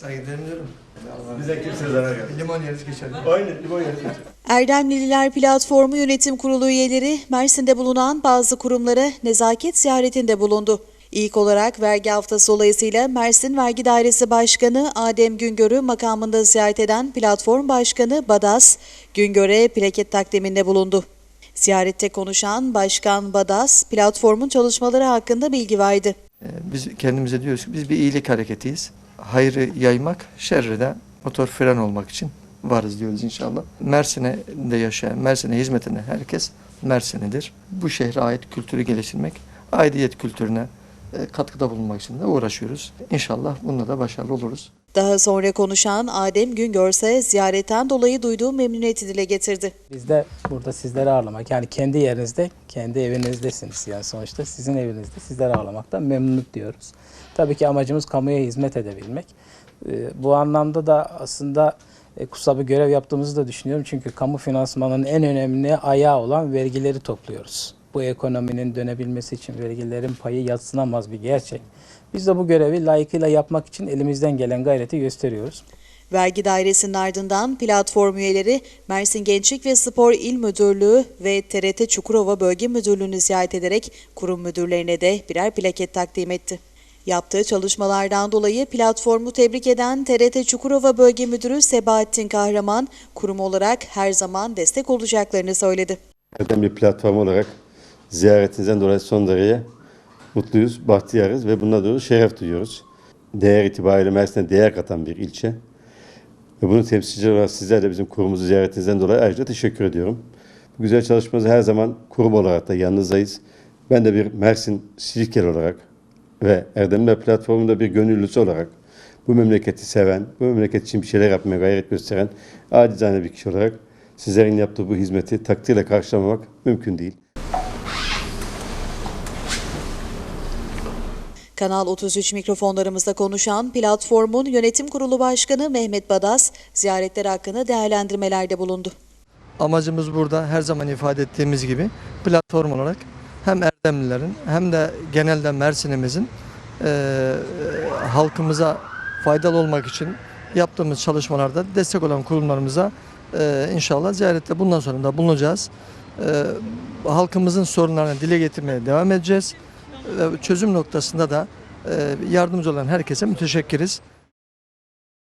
Saygılarımı diyorum. Bize kimse zarar gelmez. Limon yeriz geçer. Aynen limon yeriz. Erdemlililer Platformu Yönetim Kurulu üyeleri Mersin'de bulunan bazı kurumlara nezaket ziyaretinde bulundu. İlk olarak vergi haftası dolayısıyla Mersin Vergi Dairesi Başkanı Adem Güngör'ü makamında ziyaret eden Platform Başkanı Badas, Güngör'e plaket takdiminde bulundu. Ziyarette konuşan Başkan Badas, platformun çalışmaları hakkında bilgi verdi. Ee, Biz kendimize diyoruz ki biz bir iyilik hareketiyiz. Hayrı yaymak, şerri de motor fren olmak için varız diyoruz inşallah. Mersin'e de yaşayan, Mersin'e hizmet herkes Mersin'idir. Bu şehre ait kültürü geliştirmek, aidiyet kültürüne e, katkıda bulunmak için de uğraşıyoruz. İnşallah bunda da başarılı oluruz. Daha sonra konuşan Adem Güngör ise ziyaretten dolayı duyduğu memnuniyeti dile getirdi. Biz de burada sizleri ağırlamak yani kendi yerinizde, kendi evinizdesiniz yani sonuçta sizin evinizde sizleri ağırlamaktan memnunluk diyoruz. Tabii ki amacımız kamuya hizmet edebilmek. Ee, Bu anlamda da aslında e, kutsal bir görev yaptığımızı da düşünüyorum. Çünkü kamu finansmanının en önemli ayağı olan vergileri topluyoruz. Bu ekonominin dönebilmesi için vergilerin payı yatsınamaz bir gerçek. Biz de bu görevi layıkıyla yapmak için elimizden gelen gayreti gösteriyoruz. Vergi dairesinin ardından platform üyeleri Mersin Gençlik ve Spor İl Müdürlüğü ve TRT Çukurova Bölge Müdürlüğü'nü ziyaret ederek kurum müdürlerine de birer plaket takdim etti. Yaptığı çalışmalardan dolayı platformu tebrik eden TRT Çukurova Bölge Müdürü Sebahattin Kahraman, kurum olarak her zaman destek olacaklarını söyledi. Erdem bir platform olarak ziyaretinizden dolayı son derece mutluyuz, bahtiyarız ve bundan dolayı şeref duyuyoruz. Değer itibariyle Mersin'e değer katan bir ilçe. Ve bunun temsilcileri olarak sizler de bizim kurumuzu ziyaretinizden dolayı ayrıca teşekkür ediyorum. Bu güzel çalışmanızı her zaman kurum olarak da yanınızdayız. Ben de bir Mersin Silkel olarak ve Erdemler platformunda bir gönüllüsü olarak bu memleketi seven, bu memleket için bir şeyler yapmaya gayret gösteren acizane bir kişi olarak sizlerin yaptığı bu hizmeti takdirle karşılamamak mümkün değil. Kanal 33 mikrofonlarımızda konuşan platformun yönetim kurulu başkanı Mehmet Badas, ziyaretler hakkında değerlendirmelerde bulundu. Amacımız burada her zaman ifade ettiğimiz gibi platform olarak hem Erdemlilerin hem de genelde Mersin'imizin e, halkımıza faydalı olmak için yaptığımız çalışmalarda destek olan kurumlarımıza e, inşallah ziyarette bundan sonra da bulunacağız. E, halkımızın sorunlarını dile getirmeye devam edeceğiz. Çözüm noktasında da e, yardımcı olan herkese müteşekkiriz.